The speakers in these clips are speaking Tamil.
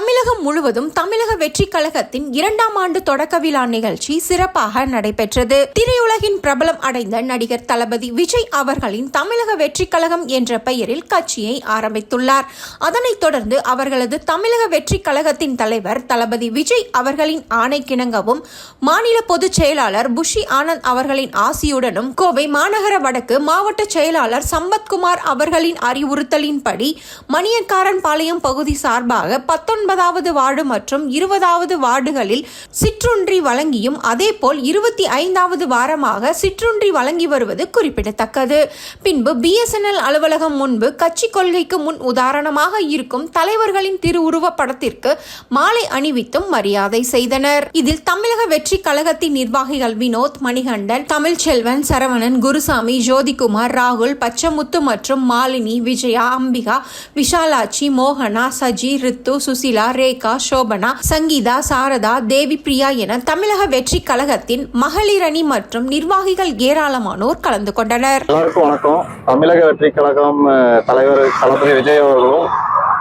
தமிழகம் முழுவதும் தமிழக வெற்றி கழகத்தின் இரண்டாம் ஆண்டு தொடக்க விழா நிகழ்ச்சி சிறப்பாக நடைபெற்றது. திரையுலகின் பிரபலம் அடைந்த நடிகர் தளபதி விஜய் அவர்களின் தமிழக வெற்றி கழகம் என்ற பெயரில் கட்சியை ஆரம்பித்துள்ளார். அதனைத் தொடர்ந்து அவர்களது தமிழக வெற்றி கழகத்தின் தலைவர் தளபதி விஜய் அவர்களின் ஆணைக்கிணங்கவும் மாநில பொதுச் செயலாளர் புஷி ஆனந்த் அவர்களின் ஆசியுடனும் கோவை மாநகர வடக்கு மாவட்ட செயலாளர் சம்பத்குமார் அவர்களின் அறிவுறுத்தலின்படி மணியக்காரன் பாளையம் பகுதி சார்பாக பத்தொன்பது பத்தொன்பதாவது வார்டு மற்றும் இருபதாவது வார்டுகளில் சிற்றுன்றி வழங்கியும் அதேபோல் இருபத்தி ஐந்தாவது வாரமாக சிற்றுண்டி வழங்கி வருவது குறிப்பிடத்தக்கது. பின்பு பிஎஸ்என்எல் அலுவலகம் முன்பு கட்சி கொள்கைக்கு முன் உதாரணமாக இருக்கும் தலைவர்களின் திருவுருவ படத்திற்கு மாலை அணிவித்தும் மரியாதை செய்தனர். இதில் தமிழக வெற்றி கழகத்தின் நிர்வாகிகள் வினோத் மணிகண்டன் தமிழ்ச்செல்வன் சரவணன் குருசாமி ஜோதிகுமார் ராகுல் பச்சமுத்து மற்றும் மாலினி விஜயா அம்பிகா விஷாலாட்சி மோகனா சஜி ரித்து சுசிலா ரேகா சோபனா சங்கீதா சாரதா தேவி பிரியா என தமிழக வெற்றி கழகத்தின் மகளிரணி மற்றும் நிர்வாகிகள் ஏராளமானோர் கலந்து கொண்டனர். எல்லாருக்கும் வணக்கம். தமிழக வெற்றி கழகம் தலைவர் தளபதி விஜய் அவர்களும்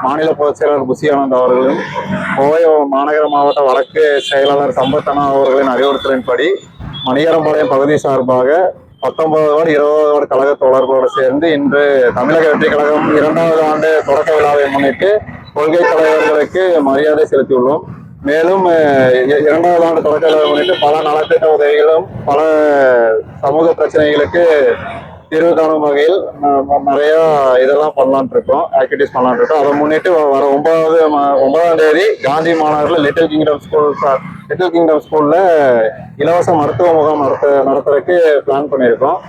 மாநில பொதுச் செயலாளர் புசி ஆனந்த் அவர்களும் கோவை மாநகர மாவட்ட வடக்கு செயலாளர் சம்பத்தனா அவர்களின் அறிவுறுத்தலின்படி மணிகரம்பாளையம் பகுதி சார்பாக பத்தொன்பதாவது இருபதோடு கழக தோழர்களோடு சேர்ந்து இன்று தமிழக வெற்றி கழகம் இரண்டாவது ஆண்டு தொடக்க விழாவை முன்னிட்டு கொள்கை தலைவர்களுக்கு மரியாதை செலுத்தியுள்ளோம். மேலும் இரண்டாவது ஆண்டு தொடக்க முன்னிட்டு பல நலத்திட்ட உதவிகளும் பல சமூக பிரச்சனைகளுக்கு தீர்வு காணும் வகையில் நிறையா நிறைய இதெல்லாம் பண்ணலான் இருக்கோம் ஆக்டிவிட்டிஸ் பண்ணலாம்னு இருக்கோம். அதை முன்னிட்டு வர ஒன்பதாவது ஒன்பதாம் தேதி காந்தி மாநகரில் little kingdom school little kingdom ஸ்கூல்ல இலவச மருத்துவ முகாம் நடத்த நடத்துறதுக்கு பிளான் பண்ணியிருக்கோம்.